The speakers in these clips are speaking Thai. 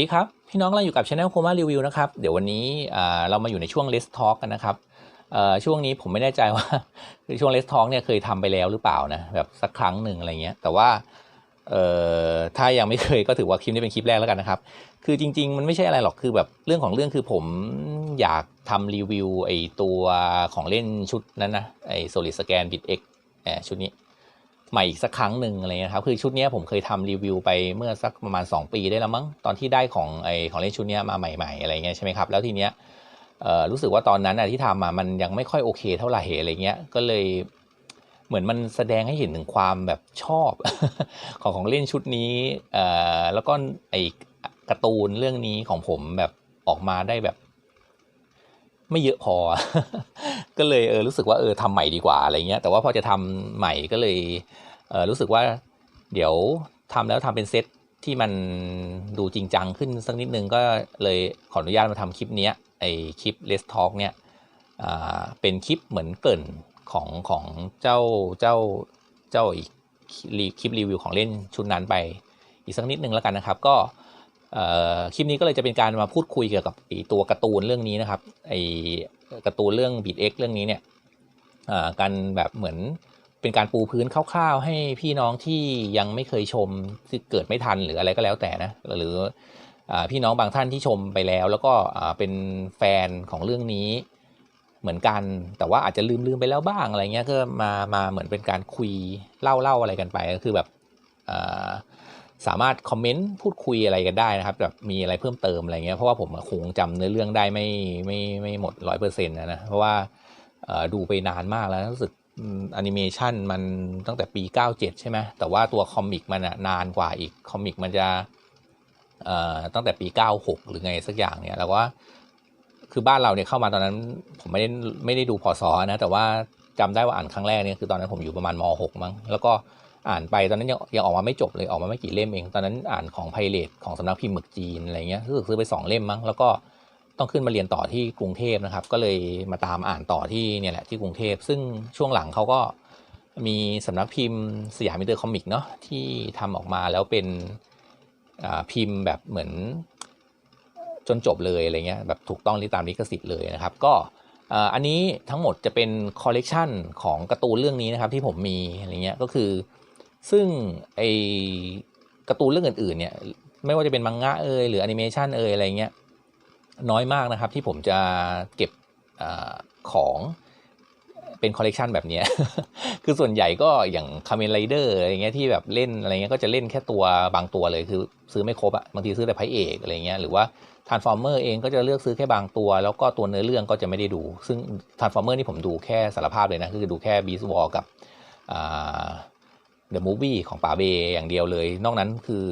สวัสดีครับ พี่น้องเราอยู่กับช anel โคม่ารีวิวนะครับ เดี๋ยววันนี้อ่าเรามาอยู่ในช่วง Let's Talk กันนะครับเออช่วงนี้ผมไม่แน่ใจว่าคือช่วง Let's Talk เนี่ยเคยทำไปแล้วหรือเปล่านะแบบสักครั้งหนึ่งอะไรเงี้ย แต่ว่าเออถ้ายังไม่เคยก็ถือว่าคลิปนี้เป็นคลิปแรกแล้วกันนะครับ คือจริง ๆ มันไม่ใช่อะไรหรอกคือแบบเรื่องของเรื่องคือผมอยากทำรีวิวไอตัวของเล่นชุดนั้นนะไอ Solid Scan Bit X เอ่อชุดนี้ ใหม่อีกสักครั้งหนึ่งอะไรเงี้ยครับคือชุดนี้ผมเคยทำรีวิวไปเมื่อสักประมาณ 2 ปีได้แล้วมั้งตอนที่ได้ของไอของเล่นชุดนี้มาใหม่ๆอะไรเงี้ยใช่ไหมครับแล้วทีเนี้ยเอ่อรู้สึกว่าตอนนั้นอะที่ทำมามันยังไม่ค่อยโอเคเท่าไหร่อะไรเงี้ยก็เลยเหมือนมันแสดงให้เห็นถึงความแบบชอบของของเล่นชุดนี้เอ่อแล้วก็ไอการ์ตูนเรื่องนี้ของผมแบบออกมาได้แบบ ไม่เยอะพอ ก็เลยเออรู้สึกว่าเออทำใหม่ดีกว่าอะไรเงี้ย แต่ว่าพอจะทำใหม่ก็เลยเออรู้สึกว่าเดี๋ยวทำแล้วทำเป็นเซตที่มันดูจริงจังขึ้นสักนิดนึงก็เลยขออนุญาตมาทำคลิปเนี้ยไอคลิป Let's Talk เนี่ยอ่าเป็นคลิปเหมือนเกินของของเจ้าเจ้าเจ้าอีกคลิปรีวิวของเล่นชุดนั้นไปอีกสักนิดนึงแล้วกันนะครับ ก็ คลิปนี้ก็เลยจะเป็นการมาพูดคุยเกี่ยวกับตัวการ์ตูนเรื่องนี้นะครับไอ้การ์ตูนเรื่อง Beat X เรื่องนี้เนี่ยการแบบเหมือนเป็นการปูพื้นคร่าวๆ ให้พี่น้องที่ยังไม่เคยชมที่เกิดไม่ทันหรืออะไรก็แล้วแต่นะหรืออพี่น้องบางท่านที่ชมไปแล้ว แล้วก็เป็นแฟนของเรื่องนี้เหมือนกัน แต่ว่าอาจจะลืมลืมๆไปแล้วบ้างอะไรเงี้ยก็มามาเหมือนเป็นการคุยเล่าเล่าอะไรกันไปก็คือแบบอ สามารถคอมเมนต์พูดคุยอะไรกันได้นะครับแบบมีอะไรเพิ่มเติมอะไรเงี้ยเพราะว่าผมคงจำเนื้อเรื่องได้ไม่ไม่ไม่หมดร้อยเปอร์เซ็นต์นะนะเพราะว่าดูไปนานมากแล้วรู้สึกแอนิเมชันมันตั้งแต่ปี 97 ใช่ไหมแต่ว่าตัวคอมิกมันนานกว่าอีกคอมิกมันจะตั้งแต่ปี 96 หรือไงสักอย่างเนี่ยแล้วว่าคือบ้านเราเนี่ยเข้ามาตอนนั้นผมไม่ได้ไม่ได้ดูพอสอนะแต่ว่าจำได้ว่าอ่านครั้งแรกเนี่ยคือตอนนั้นผมอยู่ประมาณม .6 มั้งแล้วก็ อ่านไปตอนนั้นยังยังออกมาไม่จบเลยออกมาไม่กี่เล่มเอง ตอนนั้นอ่านของไพเรตของสำนักพิมพ์หมึกจีนอะไรเงี้ยรู้สึกซื้อไปสองเล่มมั้งแล้วก็ต้องขึ้นมาเรียนต่อที่กรุงเทพนะครับ ก็เลยมาตามอ่านต่อที่เนี่ยแหละที่กรุงเทพ ซึ่งช่วงหลังเขาก็มีสำนักพิมพ์สยามมิเตอร์คอมิกเนาะที่ทำออกมาแล้วเป็นพิมพ์แบบเหมือนจนจบเลยอะไรเงี้ยแบบถูกต้องตามลิขสิทธิ์เลยนะครับ ก็อันนี้ทั้งหมดจะเป็นคอลเลกชันของการ์ตูนเรื่องนี้นะครับที่ผมมีอะไรเงี้ยก็คือ ซึ่งไอการ์ตูนเรื่องอื่นๆเนี่ยไม่ว่าจะเป็นมังงะเอยหรือแอนิเมชันเอยอะไรเงี้ยน้อยมากนะครับที่ผมจะเก็บอของเป็นคอลเลกชันแบบนี้คือส่วนใหญ่ก็อย่างคาเมนไรเดอร์อะไรเงี้ยที่แบบเล่นอะไรเงี้ยก็จะเล่นแค่ตัวบางตัวเลยคือซื้อไม่ครบอะบางทีซื้อแต่พระเอกอะไรเงี้ยหรือว่าทานส์ฟอร์เมอร์เองก็จะเลือกซื้อแค่บางตัว แล้วก็ตัวเนื้อเรื่องก็จะไม่ได้ดู ซึ่งทานส์ฟอร์เมอร์นี่ผมดูแค่สารภาพเลยนะคือดูแค่บีสวอลกับ เดอะมูฟวี่ของป่าเบอย่างเดียวเลย นอกนั้นคือ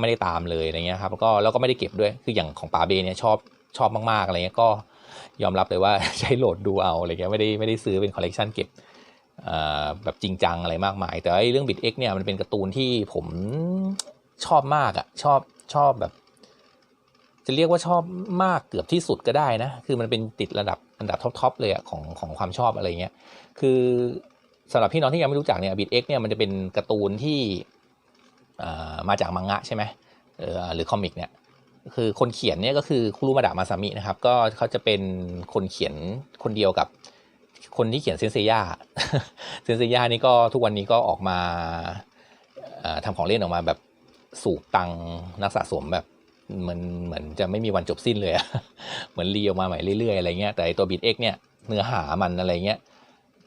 ไม่ได้ตามเลยอะไรเงี้ยครับแล้วก็แล้วก็ไม่ได้เก็บด้วยคืออย่างของป่าเบเนี่ยชอบชอบมากๆอะไรเงี้ยก็ยอมรับเลยว่าใช้โหลดดูเอาอะไรเงี้ยไม่ได้ไม่ได้ซื้อเป็นคอลเลกชันเก็บแบบจริงจังอะไรมากมาย แต่ไอ้เรื่องบิ t เอ็กเนี่ยมันเป็นการ์ตูนที่ผมชอบมากอะชอบชอบแบบ จะเรียกว่าชอบมากเกือบที่สุดก็ได้นะ คือมันเป็นติดระดับอันดับท็อปๆเลยอะของของความชอบอะไรเงี้ยคือ สำหรับพี่น้องที่ยังไม่รู้จักเนี่ยบิ t เอ็กเนี่ยมันจะเป็นการ์ตูนที่มาจากมังงะใช่ไหมหรือคอมิกเนี่ยคือคนเขียนเนี่ยก็คือคุรุมาดะมาซามินะครับ ก็เขาจะเป็นคนเขียนคนเดียวกับคนที่เขียนเซนเซย่าเซนเซย่านี่ก็ทุกวันนี้ก็ออกมาทำของเล่นออกมาแบบสูบตังนักสะสมแบบมือนเหมือนจะไม่มีวันจบสิ้นเลย เหมือนรีออกมาใหม่เรื่อยๆอะไรเงี้ยแต่ตัวบิ t เอ็กเนี่ยเนื้อหามันอะไรเงี้ย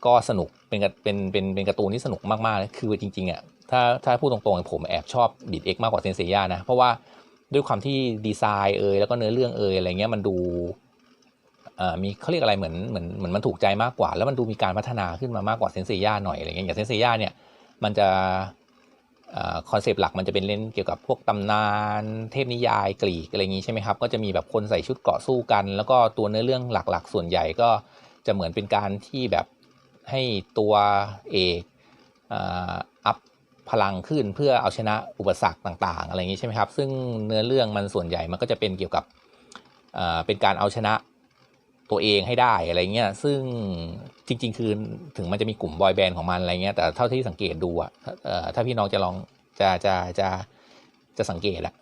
ก็สนุกเป็นกรเป็นเป็นเป็นการ์ตูนที่สนุกมากๆเลยคือจริงๆอะถ้าถ้าพูดตรงๆผมแอบชอบบิ t เอ็กมากกว่าเซนเซย่านะ เพราะว่าด้วยความที่ดีไซน์เอยแล้วก็เนื้อเรื่องเอยอะไรเงี้ยมันดูอ่อมีเขาเรียกอะไรเหมือนเหมือนเหมือนมันถูกใจมากกว่า แล้วมันดูมีการพัฒนาขึ้นมามากกว่าเซนเซียหน่อยอะไรเงี้ยอย่างเซนเซียเนี่ยมันจะคอนเซปต์หลักมันจะเป็นเล่นเกี่ยวกับพวกตำนาน เทพนิยายกรีกอะไรอย่างงี้ใช่ไหมครับ ก็จะมีแบบคนใส่ชุดเกราะสู้กัน แล้วก็ตัวเนื้อเรื่องหลักๆ ส่วนใหญ่ก็จะเหมือนเป็นการที่แบบ ให้ตัวเอกอัพพลังขึ้นเพื่อเอาชนะอุปสรรคต่างๆ อะไรอย่างนี้ใช่ไหมครับ ซึ่งเนื้อเรื่องมันส่วนใหญ่มันก็จะเป็นเกี่ยวกับเป็นการเอาชนะตัวเองให้ได้อะไรเงี้ย ซึ่งจริง ๆ คือถึงมันจะมีกลุ่มบอยแบนด์ของมันอะไรเงี้ย แต่เท่าที่สังเกตดูอะถ้าพี่น้องจะลองจะจะจะจะสังเกตอะ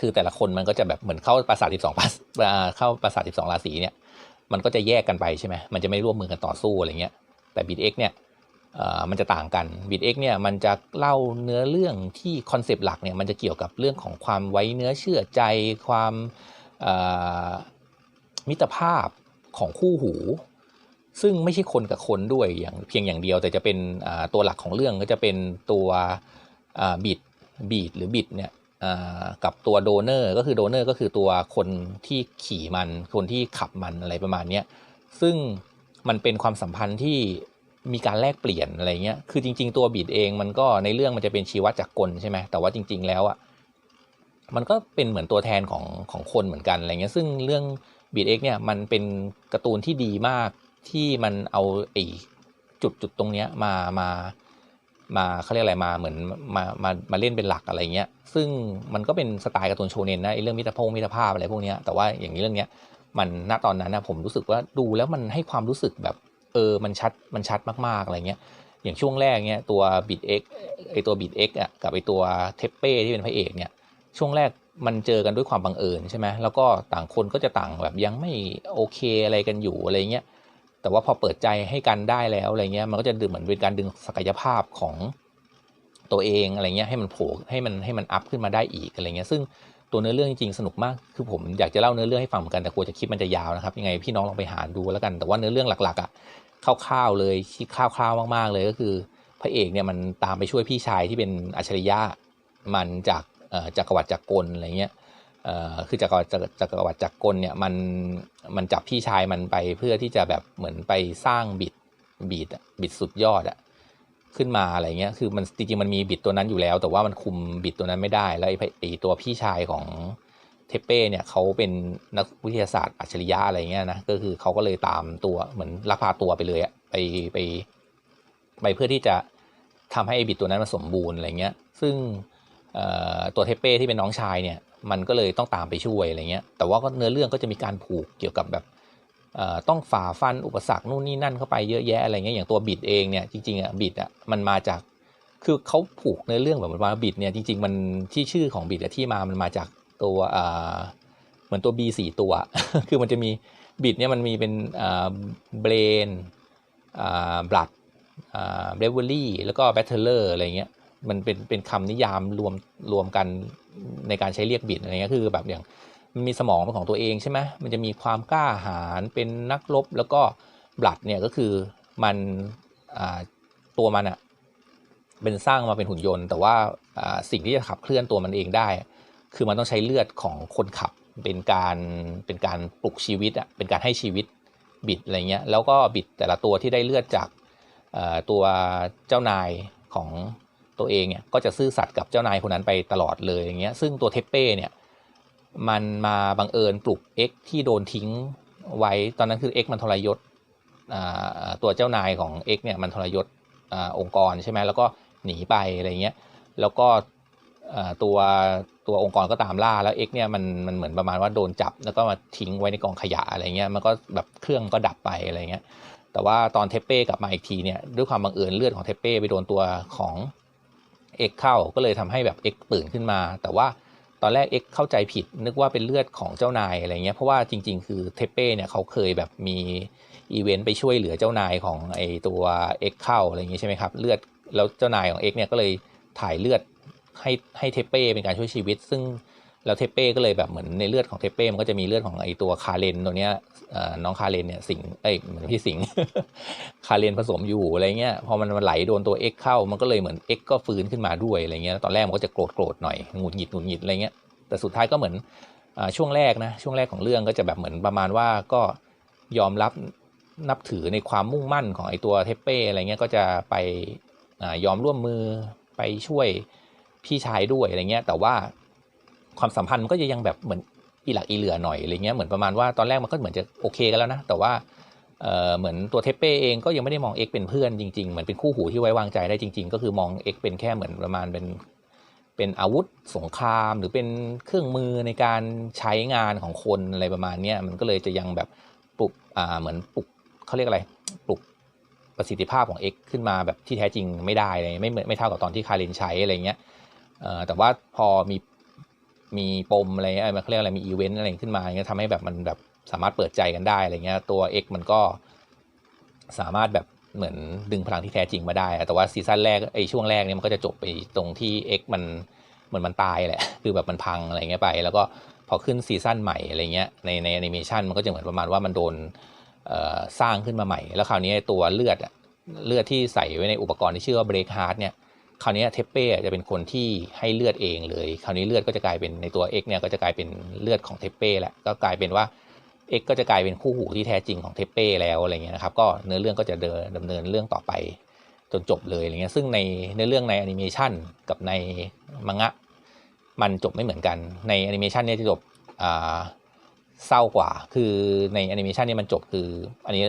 คือแต่ละคนมันก็จะแบบเหมือนเข้าปราสาทสิบสองปราสอ่าเข้าปราสาทสิบสองราศีเนี่ย มันก็จะแยกกันไปใช่ไหมมันจะไม่ร่วมมือกันต่อสู้อะไรเงี้ย แต่บิดเอ็กเนี่ยมันจะต่างกันบิดเอ็กเนี่ยมันจะเล่าเนื้อเรื่องที่คอนเซปต์หลักเนี่ยมันจะเกี่ยวกับเรื่องของความไว้เนื้อเชื่อใจ ความมิตรภาพของคู่หู ซึ่งไม่ใช่คนกับคนด้วยอย่างเพียงอย่างเดียว แต่จะเป็นตัวหลักของเรื่องก็จะเป็นตัวบิดบีดหรือบิดเนี่ยกับตัวโดเนอร์ก็คือโดเนอร์ก็คือตัวคนที่ขี่มัน คนที่ขับมันอะไรประมาณนี้ซึ่ง มันเป็นความสัมพันธ์ที่มีการแลกเปลี่ยนอะไรเงี้ย คือจริง ๆ ตัวบีดเองมันก็ในเรื่องมันจะเป็นชีวจักกลใช่ไหมแต่ว่าจริง ๆ แล้วอะมันก็เป็นเหมือนตัวแทนของของคนเหมือนกันอะไรเงี้ย ซึ่งเรื่องบีดเอ็กเนี่ยมันเป็นการ์ตูนที่ดีมากที่มันเอาไอ้จุดจุดตรงเนี้ยมามามาเขาเรียกอะไรมาเหมือนมามามาเล่นเป็นหลักอะไรเงี้ย ซึ่งมันก็เป็นสไตล์การ์ตูนโชเนนนะไอ้เรื่องมิตรพงมิตรภาพอะไรพวกเนี้ย แต่ว่าอย่างนี้เรื่องเนี้ย มันณตอนนั้นนะผมรู้สึกว่าดูแล้วมันให้ความรู้สึกแบบเออมันชัดมันชัดมากๆอะไรเงี้ยอย่างช่วงแรกเนี้ยตัวบิดเอ็กไอตัวบิดเอ็กอะกับไอตัวเทปเป้ที่เป็นพระเอกเนี่ยช่วงแรกมันเจอกันด้วยความบังเอิญใช่ไหมแล้วก็ต่างคนก็จะต่างแบบยังไม่โอเคอะไรกันอยู่อะไรเงี้ยแต่ว่าพอเปิดใจให้กันได้แล้วอะไรเงี้ยมันก็จะดึงเหมือนเป็นการดึงศักยภาพของตัวเองอะไรเงี้ยให้มันโผล่ให้มันให้มันอัพขึ้นมาได้อีกอะไรเงี้ยซึ่ง ตัวเนื้อเรื่องจริงสนุกมาก คือผมอยากจะเล่าเนื้อเรื่องให้ฟังเหมือนกันแต่กลัวจะคลิปมันจะยาวนะครับ ยังไงพี่น้องลองไปหาดูแล้วกัน แต่ว่าเนื้อเรื่องหลักๆอะคร่าวๆเลยที่คร่าวๆมากๆเลยก็คือ พระเอกเนี่ยมันตามไปช่วยพี่ชายที่เป็นอัจฉริยะมันจากจักรวรรดิจักรกลอะไรเงี้ยคือจักรวรรดิจักรวรรดิจักรกลเนี่ยมันมันจับพี่ชายมันไปเพื่อที่จะแบบเหมือนไปสร้างบิดบิดบิดสุดยอดอะ ขึ้นมาอะไรเงี้ย คือมันจริงๆมันมีบิดตัวนั้นอยู่แล้ว แต่ว่ามันคุมบิดตัวนั้นไม่ได้ แล้วไอ้ไอ้ตัวพี่ชายของเทเป้เนี่ยเขาเป็นนักวิทยาศาสตร์อัจฉริยะอะไรเงี้ยนะ ก็คือเขาก็เลยตามตัวเหมือนลักพาตัวไปเลยอะไปไปไปเพื่อที่จะทำให้ไอ้บิดตัวนั้นมันสมบูรณ์อะไรเงี้ย ซึ่งตัวเทเป้ที่เป็นน้องชายเนี่ย มันก็เลยต้องตามไปช่วยอะไรเงี้ย แต่ว่าก็เนื้อเรื่องก็จะมีการผูกเกี่ยวกับแบบ ต้องฝ่าฟันอุปสรรคนู่นนี่นั่นเข้าไปเยอะแยะอะไรเงี้ยอย่างตัวบิดเองเนี่ยจริงๆอะบิดอะมันมาจากคือเขาผูกเนื้อเรื่องแบบว่าบิดเนี่ยจริง ๆ มันที่ชื่อของบิดที่มามันมาจากตัวเหมือนตัว B สี่ตัว คือมันจะมีบิดเนี่ยมันมีเป็นเบรนบลัดเบรเวอรี่แล้วก็แบทเทเลอร์อะไรเงี้ยมันเป็นเป็นคำนิยามรวมรวมกันในการใช้เรียกบิดอะไรเงี้ยคือแบบอย่าง มันมีสมองเป็นของตัวเองใช่ไหมมันจะมีความกล้าหาญเป็นนักรบแล้วก็บลัดเนี่ยก็คือมันตัวมันอะเป็นสร้างมาเป็นหุ่นยนต์ แต่ว่าสิ่งที่จะขับเคลื่อนตัวมันเองได้ คือมันต้องใช้เลือดของคนขับเป็นการเป็นการปลุกชีวิตอะเป็นการให้ชีวิตบิดอะไรเงี้ยแล้วก็บิดแต่ละตัวที่ได้เลือดจากตัวเจ้านายของตัวเองเนี่ยก็จะซื่อสัตย์กับเจ้านายคนนั้นไปตลอดเลยอย่างเงี้ยซึ่งตัวเทปเป้เนี่ย มันมาบังเอิญปลุก X ที่โดนทิ้งไว้ตอนนั้นคือ X มันทรยศตัวเจ้านายของ X เนี่ยมันทรยศอองค์กรใช่ไหมแล้วก็หนีไปอะไรเงี้ยแล้วก็ตัวตัวองค์กรก็ตามล่าแล้ว X เนี่ยมันมันเหมือนประมาณว่าโดนจับ แล้วก็มาทิ้งไว้ในกองขยะอะไรเงี้ยมันก็แบบเครื่องก็ดับไปอะไรเงี้ยแต่ว่าตอนเทปเป้กลับมาอีกทีเนี่ยด้วยความบังเอิญเลือดของเทปเป้ไปโดนตัวของเอ็กเข้าก็เลยทำให้แบบเอ็กตื่นขึ้นมา แต่ว่า ตอนแรกเอ็กเข้าใจผิด นึกว่าเป็นเลือดของเจ้านายอะไรเงี้ยเพราะว่าจริง ๆ คือเทเป้เนี่ยเขาเคยแบบมีอีเวนต์ไปช่วยเหลือเจ้านายของไอตัวเอ็กเข้าอะไรเงี้ยใช่ไหมครับเลือดแล้วเจ้านายของเอ็กเนี่ยก็เลยถ่ายเลือดให้ให้เทเป้เป็นการช่วยชีวิต ซึ่ง แล้วเทเป้ก็เลยแบบเหมือนในเลือดของเทเป้มันก็จะมีเลือดของไอตัวคาเลนตัวเนี้ยน้องคาเลนเนี่ยสิงเอ้ยเหมือนพี่สิงคาเลนผสมอยู่อะไรเงี้ยพอมันไหลโดนตัวเอ็กเข้ามันก็เลยเหมือนเอ็กก็ฟื้นขึ้นมาด้วยอะไรเงี้ยตอนแรกมันก็จะโกรธโกรธหน่อยหงุดหงิดหงุดหงิดอะไรเงี้ยแต่สุดท้ายก็เหมือนช่วงแรกนะช่วงแรกของเรื่องก็จะแบบเหมือนประมาณว่าก็ยอมรับนับถือในความมุ่งมั่นของไอตัวเทเป้อะไรเงี้ยก็จะไปยอมร่วมมือไปช่วยพี่ชายด้วยอะไรเงี้ยแต่ว่า ความสัมพันธ์มันก็จะยังแบบเหมือนอีหลักอีเหลือหน่อยอะไรเงี้ยเหมือนประมาณว่าตอนแรกมันก็เหมือนจะโอเคกันแล้วนะ แต่ว่าเออเหมือนตัวเทปเป้เองก็ยังไม่ได้มองเอ็กเป็นเพื่อนจริงๆ เหมือนเป็นคู่หูที่ไว้วางใจได้จริง ๆ ก็คือมองเอ็กเป็นแค่เหมือนประมาณเป็นเป็นอาวุธสงคราม หรือเป็นเครื่องมือในการใช้งานของคนอะไรประมาณนี้มันก็เลยจะยังแบบปลุกอ่าเหมือนปลุกเขาเรียกอะไรปลุกประสิทธิภาพของ X ขึ้นมาแบบที่แท้จริงไม่ได้เลยไม่ไม่เท่ากับตอนที่คารินใช้อะไรเงี้ยแต่ว่าพอมี มีปมอะไรเงี้ยมันเขาเรียกอะไรมีอีเวนต์อะไรขึ้นมาเงี้ยทำให้แบบมันแบบสามารถเปิดใจกันได้อะไรเงี้ยตัว X มันก็สามารถแบบเหมือนดึงพลังที่แท้จริงมาได้ แต่ว่าซีซั่นแรกไอช่วงแรกเนี่ยมันก็จะจบไปตรงที่ X มันเหมือนมันตายแหละ คือแบบมันพังอะไรเงี้ยไป แล้วก็พอขึ้นซีซั่นใหม่อะไรเงี้ยในในแอนิเมชันมันก็จะเหมือนประมาณว่ามันโดนสร้างขึ้นมาใหม่ แล้วคราวนี้ตัวเลือดเลือดที่ใส่ไว้ในอุปกรณ์ที่ชื่อว่าเบรกฮาร์ดเนี่ย คราวนี้เทปเป้จะเป็นคนที่ให้เลือดเองเลย คราวนี้เลือดก็จะกลายเป็นในตัว X เนี่ยก็จะกลายเป็นเลือดของเทปเป้แหละก็กลายเป็นว่า X ก็จะกลายเป็นคู่หูที่แท้จริงของเทปเป้แล้วอะไรเงี้ยนะครับก็เนื้อเรื่องก็จะเดินดำเนินเรื่องต่อไปจนจบเลยอะไรเงี้ยซึ่งในเนื้อเรื่องในแอนิเมชันกับในมังงะมันจบไม่เหมือนกันในแอนิเมชันเนี่ยจะจบอ่าเศร้ากว่า คือในแอนิเมชันเนี่ยมันจบคืออันนี้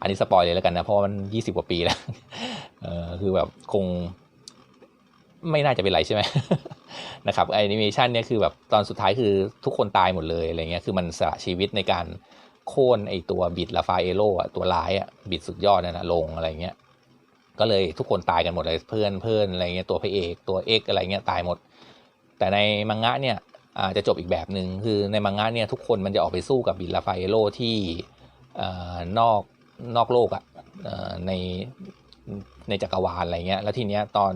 อันนี้สปอยเลยแล้วกันนะ เพราะมันยี่สิบกว่าปีแล้วเออคือแบบคง ไม่น่าจะเป็นไรใช่ไหมนะครับแอนิเมชันเนี่ยคือแบบตอนสุดท้ายคือทุกคนตายหมดเลยอะไรเงี้ยคือมันสละชีวิตในการโค่นไอตัวบิดลาฟาเอโลอ่ตัวร้ายอะบิดสุดยอดนั่นนะลงอะไรเงี้ยก็เลยทุกคนตายกันหมดเลยเพื่อนเพื่อนอะไรเงี้ยตัวพระเอกตัวเอกอะไรเงี้ยตายหมด แต่ในมังงะเนี่ยอาจะจบอีกแบบหนึ่งคือในมังงะเนี่ยทุกคนมันจะออกไปสู้กับบิดลาฟาเอโลที่อนอกนอกโลกอะเอ่อใน ในจักรวาลอะไรเงี้ย แล้วทีเนี้ยตอน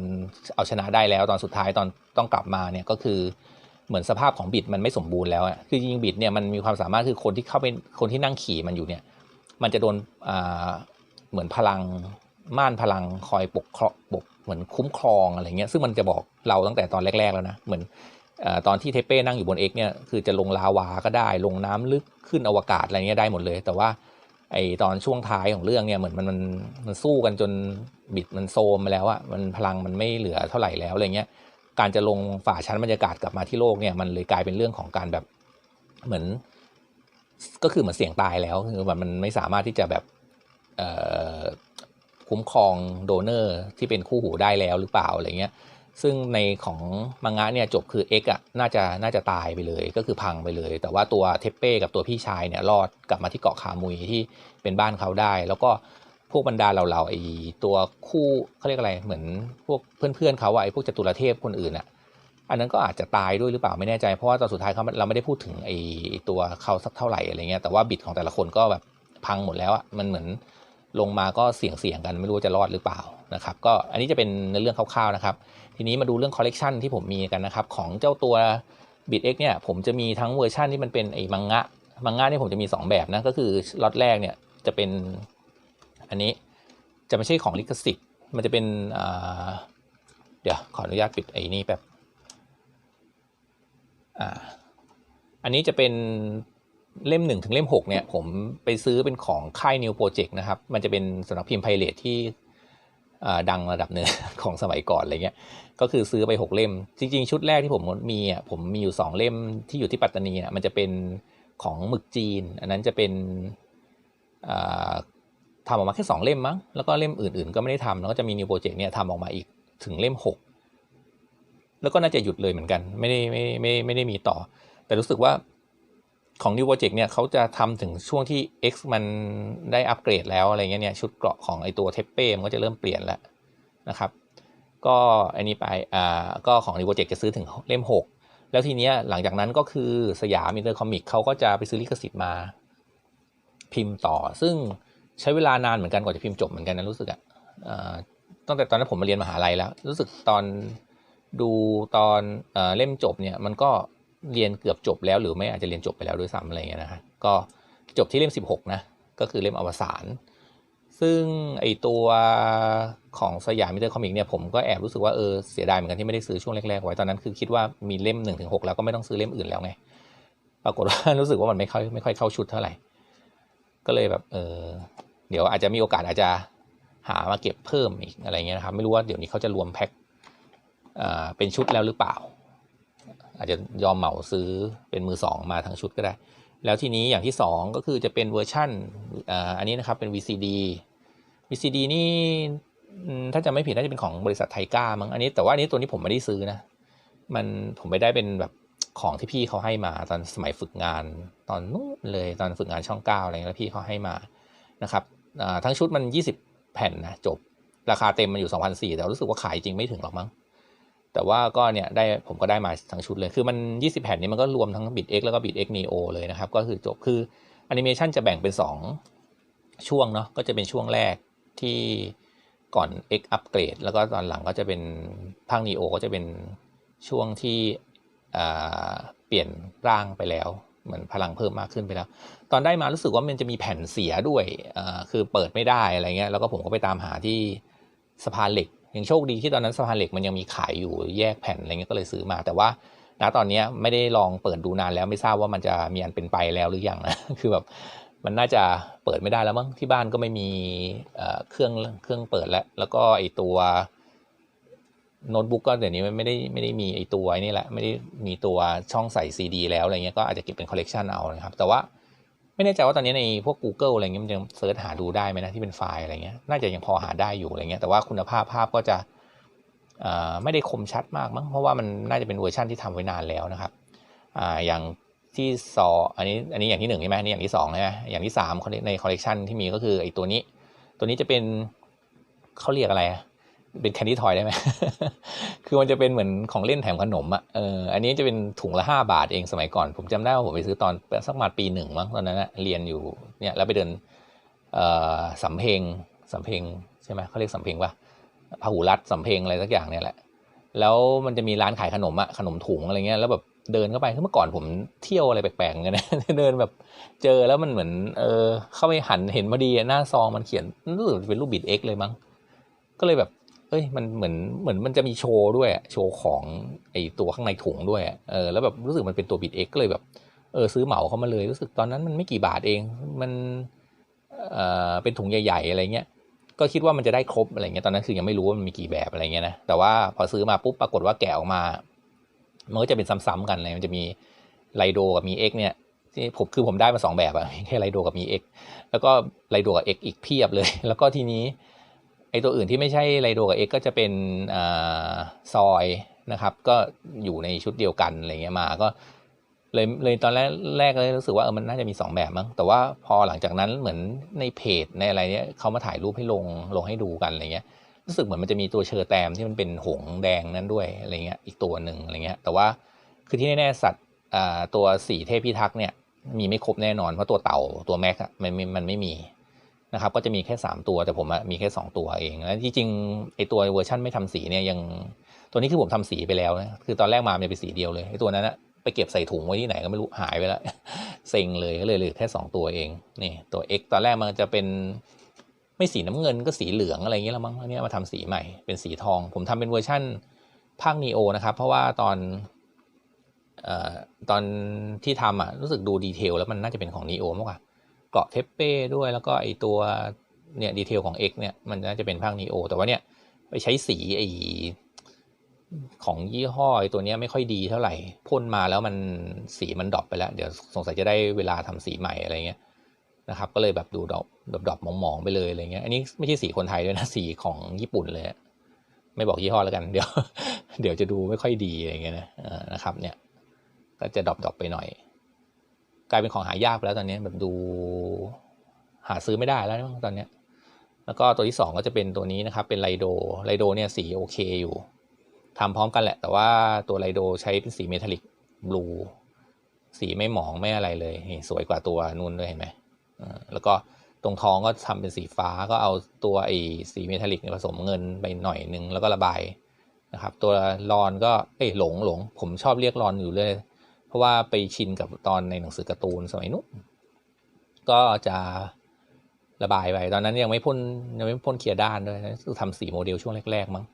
เอาชนะได้แล้วตอนสุดท้ายตอนต้องกลับมาเนี่ยก็คือเหมือนสภาพของบิดมันไม่สมบูรณ์แล้วอะคือจริงบิดเนี่ยมันมีความสามารถคือคนที่เข้าไปคนที่นั่งขี่มันอยู่เนี่ย มันจะโดนอ่าเหมือนพลังม่านพลังคอยปกคราะห์ปกเหมือนคุ้มครองอะไรเงี้ย ซึ่งมันจะบอกเราตั้งแต่ตอนแรก ๆ แล้วนะ เหมือนอตอนที่เทเป้นั่งอยู่บนเอกเนี่ย คือจะลงลาวาก็ได้ ลงน้ำลึกขึ้นอวกาศอะไรเงี้ยได้หมดเลย แต่ว่า ไอตอนช่วงท้ายของเรื่องเนี่ยเหมือนมันมันมันสู้กันจนบิดมันโซมไปแล้วอะมันพลังมันไม่เหลือเท่าไหร่แล้วอะไรเงี้ยการจะลงฝ่าชั้นบรรยากาศกลับมาที่โลกเนี่ยมันเลยกลายเป็นเรื่องของการแบบเหมือน ก็คือเหมือนเสี่ยงตายแล้วคือแบบมันไม่สามารถที่จะแบบคุ้มครองโดเนอร์ที่เป็นคู่หูได้แล้วหรือเปล่าอะไรเงี้ย ซึ่งในของมังงะเนี่ยจบคือ X อะน่าจะน่าจะตายไปเลยก็คือพังไปเลย แต่ว่าตัวเทปเป้กับตัวพี่ชายเนี่ยรอดกลับมาที่เกาะคามุยที่เป็นบ้านเขาได้ แล้วก็พวกบรรดาเหล่าๆไอ้ตัวคู่เขาเรียกอะไรเหมือนพวกเพื่อนๆเขาไอ้พวกจตุรเทพคนอื่นอะอันนั้นก็อาจจะตายด้วยหรือเปล่าไม่แน่ใจ เพราะว่าตอนสุดท้ายเขาเราไม่ได้พูดถึงไอ้ตัวเขาสักเท่าไหร่อะไรเงี้ยแต่ว่าบิดของแต่ละคนก็แบบพังหมดแล้วอะมันเหมือนลงมาก็เสี่ยงเสี่ยงๆกันไม่รู้จะรอดหรือเปล่านะครับ ก็อันนี้จะเป็นในเรื่องคร่าวๆนะครับ ทีนี้มาดูเรื่องคอลเลกชันที่ผมมีกันนะครับ ของเจ้าตัว b i t x เนี่ยผมจะมีทั้งเวอร์ชันที่มันเป็นไอ้มังงะมังงะนี่ผมจะมี 2 แบบนะก็คือล็อตแรกเนี่ยจะเป็นอันนี้จะไม่ใช่ของลิขสิทธิ์มันจะเป็นเดี๋ยวขออนุญาตปิดไอ้นี่แบบอันนี้จะเป็นเล่มหนึ่งถึงเล่มหกเนี่ย ผมไปซื้อเป็นของค่าย New Project นะครับ มันจะเป็นสำนักพิมพ์ไพเรทที่ ดังระดับหนึ่งของสมัยก่อนอะไรเงี้ย ก็คือซื้อไป 6 เล่ม จริง ๆ ชุดแรกที่ผมมีอะผมมีอยู่ 2 เล่มที่อยู่ที่ปัตตานีอะมันจะเป็นของหมึกจีน อันนั้นจะเป็นทำออกมาแค่ 2 เล่มมั้ง แล้วก็เล่มอื่น ๆ ก็ไม่ได้ทำแล้วก็จะมี New Project เนี่ยทำออกมาอีกถึงเล่ม 6 แล้วก็น่าจะหยุดเลยเหมือนกัน ไม่ได้ไม่ไม่ไม่ได้มีต่อ แต่รู้สึกว่า ของ New Project เนี่ยเขาจะทำถึงช่วงที่ X มันได้อัปเกรดแล้วอะไรเงี้ยเนี่ยชุดเกราะของไอตัวเทปเป้มันก็จะเริ่มเปลี่ยนแล้วนะครับก็อันนี้ไปอ่าก็ของ r e โ o เจกจะซื้อถึงเล่ม 6 แล้วทีเนี้ยหลังจากนั้นก็คือสยามอินเตอร์คอมิกเขาก็จะไปซื้อลิขสิทธิ์มาพิมพ์ต่อ ซึ่งใช้เวลานานเหมือนกันกว่าจะพิมพ์จบเหมือนกันนะรู้สึกอะอ่าตั้งแต่ตอนนั้นผมมาเรียนมหาลัยแล้ว รู้สึกตอนดูตอนเอ่อเล่มจบเนี่ยมันก็ เรียนเกือบจบแล้วหรือไม่อาจจะเรียนจบไปแล้วด้วยซ้ำอะไรเงี้ยนะฮะก็จบที่เล่ม 16 นะ ก็คือเล่มอวสานซึ่งไอตัวของสยามมิเตอร์คอมิกเนี่ยผมก็แอบรู้สึกว่าเออเสียดายเหมือนกันที่ไม่ได้ซื้อช่วงแรกๆไว้ตอนนั้นคือคิดว่ามีเล่ม1นถึงหแล้วก็ไม่ต้องซื้อเล่มอื่นแล้วไง ปรากฏว่ารู้สึกว่ามันไม่ค่อยไม่ค่อยเข้าชุดเท่าไหร่ ก็เลยแบบเออเดี๋ยวอาจจะมีโอกาสอาจจะหามาเก็บเพิ่มอีกอะไรเงี้ยนะครับไม่รู้ว่าเดี๋ยวนี้เขาจะรวมแพ็คเป็นชุดแล้วหรือเปล่า อาจจะยอมเหมาซื้อเป็นมือสองมาทั้งชุดก็ได้ แล้วทีนี้อย่างที่สองก็คือจะเป็นเวอร์ชั่นอันนี้นะครับเป็น VCD VCD นี่ถ้าจะไม่ผิดน่าจะเป็นของบริษัทไทก้ามั้งอันนี้แต่ว่าอันนี้ตัวนี้ผมไม่ได้ซื้อนะ มันผมไปได้เป็นแบบของที่พี่เขาให้มาตอนสมัยฝึกงานตอนนู้นเลยตอนฝึกงานช่องเก้าอะไรเงี้ยแล้วพี่เขาให้มานะครับทั้งชุดมัน 20 แผ่นนะจบ ราคาเต็มมันอยู่ 2,004แต่รู้สึกว่าขายจริงไม่ถึงหรอกมั้ง แต่ว่าก็เนี่ยได้ผมก็ได้มาทั้งชุดเลย คือมัน 20 แผ่นนี้มันก็รวมทั้ง b i t X แล้วก็ b i t X Neo เลยนะครับ ก็คือจบคือแอนิเมชันจะแบ่งเป็น 2 ช่วงเนาะก็จะเป็นช่วงแรกที่ก่อน X อัปเกรดแล้วก็ตอนหลังก็จะเป็นภาค Neo ก็จะเป็นช่วงที่เปลี่ยนร่างไปแล้วเหมือนพลังเพิ่มมากขึ้นไปแล้ว ตอนได้มารู้สึกว่ามันจะมีแผ่นเสียด้วยคือเปิดไม่ได้อะไรเงี้ยแล้วก็ผมก็ไปตามหาที่สะพานเหล็ก ยังโชคดีที่ตอนนั้นสะพานเหล็กมันยังมีขายอยู่แยกแผ่นอะไรเงี้ยก็เลยซื้อมา แต่ว่าณตอนนี้ไม่ได้ลองเปิดดูนานแล้วไม่ทราบว่ามันจะมีอันเป็นไปแล้วหรือยังนะคือแบบมันน่าจะเปิดไม่ได้แล้วมั้งที่บ้านก็ไม่มีเครื่องเครื่องเปิดแล้ว แล้วก็ไอตัวโน้ตบุ๊กก็เดี๋ยวนี้ไม่ได้ไม่ได้มีไอตัวนี่แหละไม่ได้มีตัวช่องใส่ซีดีแล้วอะไรเงี้ยก็อาจจะเก็บเป็นคอลเลกชันเอานะครับแต่ว่า ไม่แน่ใจว่าตอนนี้ในพวก Google อะไรเงี้ยมันยังเซิร์ชหาดูได้ไหมนะที่เป็นไฟล์อะไรเงี้ยน่าจะยังพอหาได้อยู่อะไรเงี้ยแต่ว่าคุณภาพภาพก็จะไม่ได้คมชัดมากมั้งเพราะว่ามันน่าจะเป็นเวอร์ชันที่ทำไว้นานแล้วนะครับออย่างที่สองอันนี้อันนี้อย่างที่หนึ่งใช่ไหมอันนี่อย่างที่สองใช่ไหมอย่างที่สามในคอลเลกชันที่มีก็คือไอ้ตัวนี้ ตัวนี้จะเป็นเขาเรียกอะไรอะ เป็นแคนดี้ทอยได้ไหม คือมันจะเป็นเหมือนของเล่นแถมขนมอะ เออ อันนี้จะเป็นถุงละห้าบาทเองสมัยก่อน ผมจำได้ว่าผมไปซื้อตอนสักประมาปีหนึ่งมั้งตอนนั้นนะเรียนอยู่ เนี่ย แล้วไปเดิน เอ่อสำเพงสำเพงใช่ไหมเขาเรียกสำเพงปะพหุรัตน์สำเพงอะไรสักอย่างเนี่ยแหละ แล้วมันจะมีร้านขายขนมอะขนมถุงอะไรเงี้ย แล้วแบบเดินเข้าไปคือเมื่อก่อนผมเที่ยวอะไรแปลกๆกันนะเดินแบบเจอแล้วมันเหมือน เออ เข้าไปหันเห็นพอดีหน้าซองมันเขียนรู้สึกเป็นรูปบิดเอ็กเลยมั้ง ก็เลยแบบ เอ้ยมันเหมือนเหมือนมันจะมีโชว์ด้วยโชว์ของไอตัวข้างในถุงด้วยเออแล้วแบบรู้สึกมันเป็นตัวบิดเอ็กก็เลยแบบเออซื้อเหมาเข้ามาเลยรู้สึกตอนนั้นมันไม่กี่บาทเองมันเอ่อเป็นถุงใหญ่ๆอะไรเงี้ยก็คิดว่ามันจะได้ครบอะไรเงี้ยตอนนั้นคือยังไม่รู้ว่ามันมีกี่แบบอะไรเงี้ยนะแต่ว่าพอซื้อมาปุ๊บปรากฏว่าแกะออกมามันก็จะเป็นซ้ำๆกันเลยมันจะมีไลโดกับมีเอ็กเนี่ยที่ผมคือผมได้มาสองแบบอะแค่ไลโดกับมีเอ็กแล้วก็ไลโดกับเอ็กอีกเพียบเลย แล้วก็ทีนี้ ไอตัวอื่นที่ไม่ใช่ไลโดกับเอ็กก็จะเป็นอซอยนะครับ ก็อยู่ในชุดเดียวกันอะไรเงี้ยมาก็เลยเลยตอนแรกแรกเลยรู้สึกว่าเออมันน่าจะมี 2 แบบมั้งแต่ว่าพอหลังจากนั้นเหมือนในเพจในอะไรเนี้ยเขามาถ่ายรูปให้ลงลงให้ดูกันอะไรเงี้ยรู้สึกเหมือนมันจะมีตัวเชอร์แตมที่มันเป็นหงแดงนั้นด้วยอะไรเงี้ยอีกตัวหนึ่งอะไรเงี้ยแต่ว่าคือที่แน่ๆสัตว์อ่าตัวสีเทพพิทักษ์เนี่ยมีไม่ครบแน่นอนเพราะตัวเต่าตัวแม็กอะมันมันมันไม่มี นะครับก็จะมีแค่ 3 ตัวแต่ผมมีแค่ 2 ตัวเองแล้วจริงๆไอตัวเวอร์ชันไม่ทำสีเนี่ยยังตัวนี้คือผมทำสีไปแล้วนะคือตอนแรกมามันเป็นสีเดียวเลยไอตัวนั้นนะไปเก็บใส่ถุงไว้ที่ไหนก็ไม่รู้หายไปแล้วเซ็งเลยก็เลยเหลือแค่ 2 ตัวเองนี่ตัว X ตอนแรกมันจะเป็นไม่สีน้ำเงินก็สีเหลืองอะไรเงี้ยแล้วมั้งอันนี้มาทำสีใหม่เป็นสีทอง ผมทำเป็นเวอร์ชั่นภาคนีโอนะครับ เพราะว่าตอนเอ่อตอนที่ทำอะรู้สึกดูดีเทลแล้วมันน่าจะเป็นของนีโอมากกว่า เกาะเทปเป้ด้วยแล้วก็ไอตัวเนี่ยดีเทลของ X เนี่ยมันน่าจะเป็นภาคนีโอแต่ว่าเนี่ยไปใช้สีไอของยี่ห้อไอตัวเนี้ยไม่ค่อยดีเท่าไหร่พ่นมาแล้วมันสีมันดรอปไปแล้ว เดี๋ยวสงสัยจะได้เวลาทำสีใหม่อะไรเงี้ยนะครับก็เลยแบบดูดรอปดรอปมองๆไปเลยอะไรเงี้ยอันนี้ไม่ใช่สีคนไทยด้วยนะสีของญี่ปุ่นเลย ไม่บอกยี่ห้อแล้วกัน เดี๋ยว เดี๋ยวจะดูไม่ค่อยดีอะไรเงี้ยนะนะครับเนี่ยก็จะดรอปดรอปไปหน่อย กลายเป็นของหายากไปแล้วตอนนี้แบบดูหาซื้อไม่ได้แล้วตอนนี้แล้วก็ตัวที่สองก็จะเป็นตัวนี้นะครับ เป็นไลโดไลโดเนี่ยสีโอเคอยู่ทำพร้อมกันแหละ แต่ว่าตัวไลโดใช้เป็นสีเมทัลลิกบลูสีไม่หมองไม่อะไรเลยนี่สวยกว่าตัวนุ่นด้วยเห็นไหมแล้วก็ตรงท้องก็ทำเป็นสีฟ้าก็เอาตัวไอ้สีเมทัลลิกผสมเงินไปหน่อยนึงแล้วก็ระบายนะครับ ตัวรอนก็เอ้ยหลงหลง ผมชอบเรียกรอนอยู่เลย เพราะว่าไปชินกับตอนในหนังสือการ์ตูนสมัยนู้นก็จะระบายไปตอนนั้นยังไม่พ่นยังไม่พ่นเคลียร์ด้านด้วยนะทำสีโมเดลช่วงแรกๆมั้ง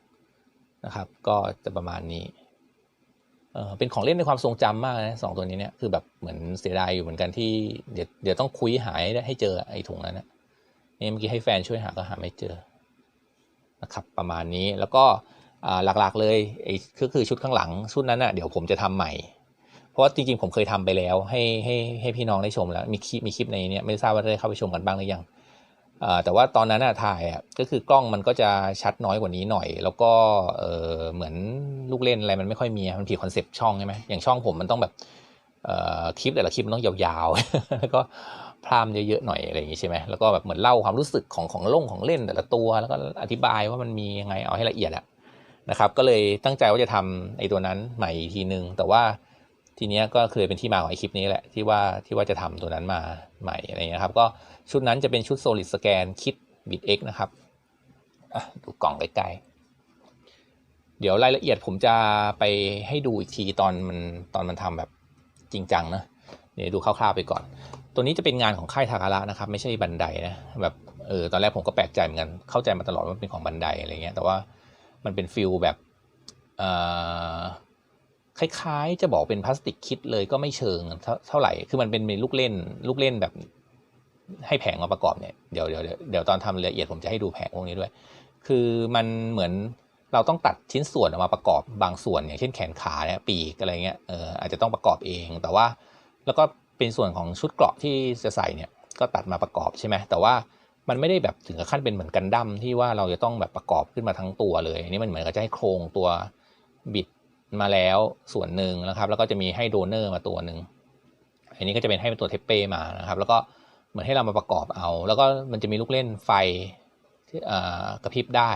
นะครับ ก็จะประมาณนี้เออเป็นของเล่นในความทรงจำมากนะสองตัวนี้เนี่ยคือแบบเหมือนเสียดายอยู่เหมือนกันที่เดี๋ยวเดี๋ยวต้องคุยหายให้เจอไอ้ถุงนั้นนะนี่เมื่อกี้ให้แฟนช่วยหาก็หาไม่เจอนะครับประมาณนี้แล้วก็หลักๆเลยไอ้ก็คือชุดข้างหลังชุดนั้นอะเดี๋ยวผมจะทำใหม่ เพราะว่าจริงๆผมเคยทำไปแล้ว ให้ให้ให้พี่น้องได้ชมแล้ว มีคลิปมีคลิปในนี้ไม่ทราบว่าได้เข้าไปชมกันบ้างหรือยังแต่ว่าตอนนั้นถ่ายอะก็คือกล้องมันก็จะชัดน้อยกว่านี้หน่อย แล้วก็เออเหมือนลูกเล่นอะไรมันไม่ค่อยมีมันผิดคอนเซปต์ช่องใช่ไหมอย่างช่องผมมันต้องแบบคลิปแต่ละคลิปมันต้องยาวๆแล้วก็พรามเยอะๆหน่อยอะไรอย่างนี้ใช่ไหมแล้วก็แบบเหมือนเล่าความรู้สึกของของล่งของเล่นแต่ละตัว แล้วก็อธิบายว่ามันมียังไงเอาให้ละเอียดอะนะครับ ก็เลยตั้งใจว่าจะทำไอ้ตัวนั้นใหม่อีกทีนึงแต่ว่า ทีเนี้ยก็เคยเป็นที่มาของไอคลิปนี้แหละที่ว่าที่ว่าจะทำตัวนั้นมาใหม่อะไรเงี้ยครับก็ชุดนั้นจะเป็นชุด solid scan คิด bit x นะครับดูกล่องใกล้ๆเดี๋ยวรายละเอียดผมจะไปให้ดูอีกทีตอนมันตอนมันทำแบบจริงจังนะเดี๋ยวดูคร่าวๆไปก่อน ตัวนี้จะเป็นงานของค่ายทาการะนะครับ ไม่ใช่บันไดนะแบบเออตอนแรกผมก็แปลกใจเหมือนกันเข้าใจมาตลอดว่าเป็นของบันไดอะไรเงี้ยแต่ว่ามันเป็นฟิลแบบเอ่อ คล้ายๆ จะบอกเป็นพลาสติกคิดเลยก็ไม่เชิงเท่าไหร่ คือมันเป็นลูกเล่นลูกเล่นแบบให้แผงมาประกอบเนี่ย เดี๋ยวเดี๋ยวเดี๋ยวตอนทำละเอียดผมจะให้ดูแผงพวกนี้ด้วย คือมันเหมือนเราต้องตัดชิ้นส่วนออกมาประกอบบางส่วนอย่างเช่นแขนขาเนี่ยปีกอะไรเงี้ย เอออาจจะต้องประกอบเอง แต่ว่าแล้วก็เป็นส่วนของชุดเกราะที่จะใส่เนี่ยก็ตัดมาประกอบใช่ไหมแต่ว่ามันไม่ได้แบบถึงกับขั้นเป็นเหมือนกันดั้มที่ว่าเราจะต้องแบบประกอบขึ้นมาทั้งตัวเลย อันนี้มันเหมือนกับจะให้โครงตัวบิด มาแล้วส่วนหนึ่งนะครับ แล้วก็จะมีให้โดเนอร์มาตัวหนึ่งอันนี้ก็จะเป็นให้เป็นตัวเทปเป้มานะครับ แล้วก็เหมือนให้เรามาประกอบเอา แล้วก็มันจะมีลูกเล่นไฟที่กระพริบได้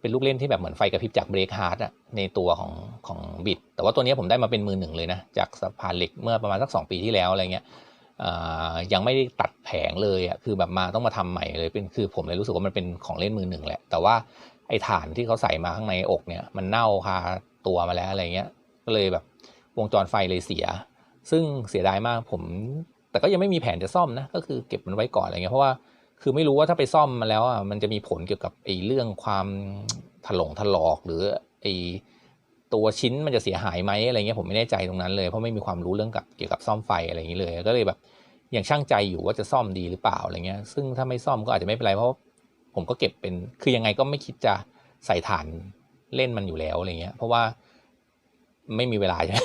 เป็นลูกเล่นที่แบบเหมือนไฟกระพริบจากเบรกฮาร์ดอะในตัวของของบิดแต่ว่าตัวนี้ผมได้มาเป็นมือหนึ่งเลยนะ จากสะพานเหล็กเมื่อประมาณสักสองปีที่แล้วอะไรเงี้ยยังไม่ได้ตัดแผงเลยอะคือแบบมาต้องมาทำใหม่เลยเป็นคือผมเลยรู้สึกว่ามันเป็นของเล่นมือหนึ่งแหละ แต่ว่าไอ้ฐานที่เขาใส่มาข้างในอกเนี่ยมันเน่าคา ตัวมาแล้วอะไรเงี้ยก็เลยแบบวงจรไฟเลยเสีย ซึ่งเสียดายมากผมแต่ก็ยังไม่มีแผนจะซ่อมนะก็คือเก็บมันไว้ก่อนอะไรเงี้ยเพราะว่าคือไม่รู้ว่าถ้าไปซ่อมมาแล้วอะมันจะมีผลเกี่ยวกับไอ้เรื่องความถลงถลอกหรือไอ้ตัวชิ้นมันจะเสียหายไหมอะไรเงี้ยผมไม่แน่ใจตรงนั้นเลยเพราะไม่มีความรู้เรื่องกับเกี่ยวกับซ่อมไฟอะไรอย่างนี้เลย ก็เลยแบบยังช่างใจอยู่ว่าจะซ่อมดีหรือเปล่าอะไรเงี้ย ซึ่งถ้าไม่ซ่อมก็อาจจะไม่เป็นไรเพราะผมก็เก็บเป็นคือยังไงก็ไม่คิดจะใส่ฐาน เล่นมันอยู่แล้วอะไรเงี้ย เพราะว่าไม่มีเวลาใช่ไหม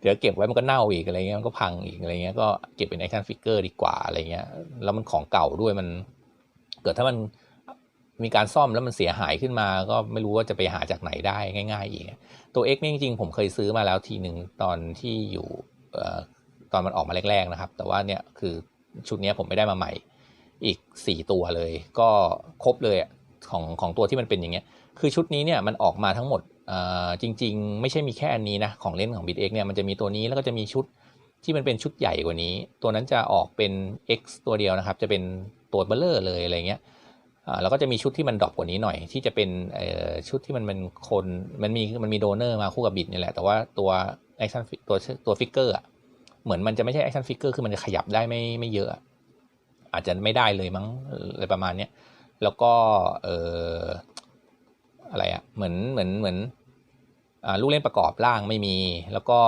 เดี๋ยวเก็บไว้มันก็เน่าอีกอะไรเงี้ยมันก็พังอีกอะไรเงี้ยก็เก็บเป็นแอคชั่นฟิกเกอร์ดีกว่าอะไรเงี้ย แล้วมันของเก่าด้วยมัน เกิดถ้ามันมีการซ่อมแล้วมันเสียหายขึ้นมา ก็ไม่รู้ว่าจะไปหาจากไหนได้ง่าย ๆ อีก ตัว X นี่จริงๆ ผมเคยซื้อมาแล้วทีหนึ่งตอนที่อยู่ตอนมันออกมาแรก ๆนะครับ แต่ว่าเนี่ยคือชุดนี้ผมไม่ได้มาใหม่ อีก 4 ตัวเลย ก็ครบเลยของของตัวที่มันเป็นอย่างเงี้ย คือชุดนี้เนี่ยมันออกมาทั้งหมดจริง ๆ ไม่ใช่มีแค่อันนี้นะของเล่นของ b i t X เนี่ยมันจะมีตัวนี้แล้วก็จะมีชุดที่มันเป็นชุดใหญ่กว่านี้ ตัวนั้นจะออกเป็น X ตัวเดียวนะครับ จะเป็นตัวเบลเลอร์เลยอะไรเงี้ยแล้วก็จะมีชุดที่มันดรอปกว่านี้หน่อย ที่จะเป็นชุดที่มันเป็นคนมันมีมันมีโดเนอร์มาคู่กับบิดนี่แหละ แต่ว่าตัวแอคชั่นตัวตัวฟิกเกอร์อะเหมือนมันจะไม่ใช่แอคชั่นฟิกเกอร์คือมันจะขยับได้ไม่ไม่เยอะ อาจจะไม่ได้เลยมั้งอะไรประมาณเนี้ยแล้วก็เอะไรอะเหมือนเหมือนเหมือนลูกเล่นประกอบร่างไม่มี แล้วก็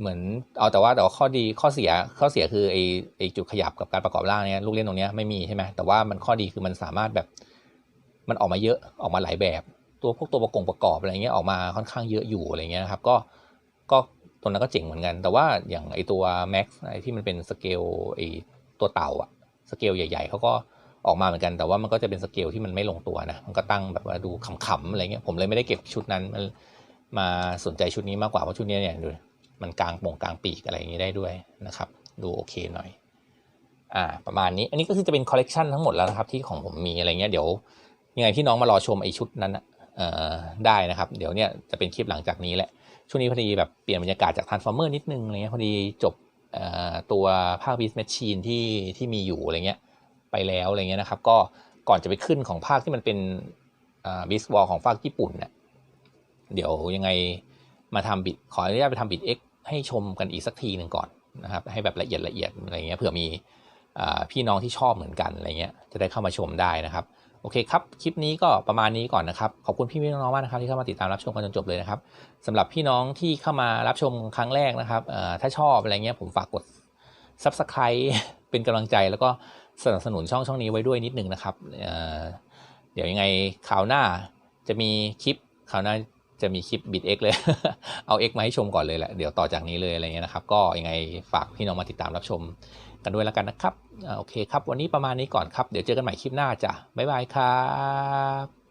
เหมือนเอาแต่ว่าแต่ว่าข้อดีข้อเสียข้อเสียคือไอไอจุดขยับกับการประกอบร่างเนี้ยลูกเล่นตรงเนี้ยไม่มีใช่ไหมแต่ว่ามันข้อดีคือมันสามารถแบบมันออกมาเยอะออกมาหลายแบบ ตัวพวกตัวประกงประกอบอะไรเงี้ยออกมาค่อนข้างเยอะอยู่อะไรเงี้ยนะครับ ก็ก็ตัวนั้นก็เจ๋งเหมือนกัน แต่ว่าอย่างไอตัว Max ไอที่มันเป็นสเกลไอตัวเต่าอะสเกลใหญ่ ๆเขาก็ ออกมาเหมือนกันแต่ว่ามันก็จะเป็นสเกลที่มันไม่ลงตัวนะมันก็ตั้งแบบว่าดูขำๆอะไรเงี้ยผมเลยไม่ได้เก็บชุดนั้นมาสนใจชุดนี้มากกว่าเพราะชุดนี้เนี่ยดูมันกลางโป่งกลางปีกอะไรอย่างนี้ได้ด้วยนะครับดูโอเคหน่อยอ่าประมาณนี้อันนี้ก็คือจะเป็นคอลเลกชันทั้งหมดแล้วนะครับที่ของผมมีอะไรเงี้ยเดี๋ยวยังไงพี่น้องมารอชมไอชุดนั้นเอ่อได้นะครับ เดี๋ยวเนี่ยจะเป็นคลิปหลังจากนี้แหละช่วงนี้พอดีแบบเปลี่ยนบรรยากาศจากทานฟอร์เมอร์นิดนึงอะไรเงี้ยพอดีจบตัวภาคบีสแมชชีนที่ที่มีอยู่อะไรเงี้ย ไปแล้วอะไรเงี้ยนะครับ ก็ก่อนจะไปขึ้นของภาคที่มันเป็นบิสวอลของภาคญี่ปุ่นเนี่ยเดี๋ยวยังไงมาทำบิดขออนุญาตไปทำบิด X ให้ชมกันอีกสักทีหนึ่งก่อนนะครับ ให้แบบละเอียดละเอียดอะไรเงี้ยเผื่อมีพี่น้องที่ชอบเหมือนกันอะไรเงี้ยจะได้เข้ามาชมได้นะครับ โอเคครับ คลิปนี้ก็ประมาณนี้ก่อนนะครับ ขอบคุณพี่พี่น้องมากนะครับที่เข้ามาติดตามรับชมกันจนจบเลยนะครับสำหรับพี่น้องที่เข้ามารับชมครั้งแรกนะครับถ้าชอบอะไรเงี้ยผมฝากกด Subscribe เป็นกำลังใจแล้วก็ สนับสนุนช่องช่องนี้ไว้ด้วยนิดนึงนะครับเดี๋ยวยังไงข่าวหน้าจะมีคลิปข่าวหน้าจะมีคลิปบิด X เลย เอา X มาให้ชมก่อนเลยแหละ เดี๋ยวต่อจากนี้เลยอะไรเงี้ยนะครับ ก็ยังไงฝากพี่น้องมาติดตามรับชมกันด้วยแล้วกันนะครับ โอเคครับ วันนี้ประมาณนี้ก่อนครับ เดี๋ยวเจอกันใหม่คลิปหน้าจ้ะ บ๊ายบายครับ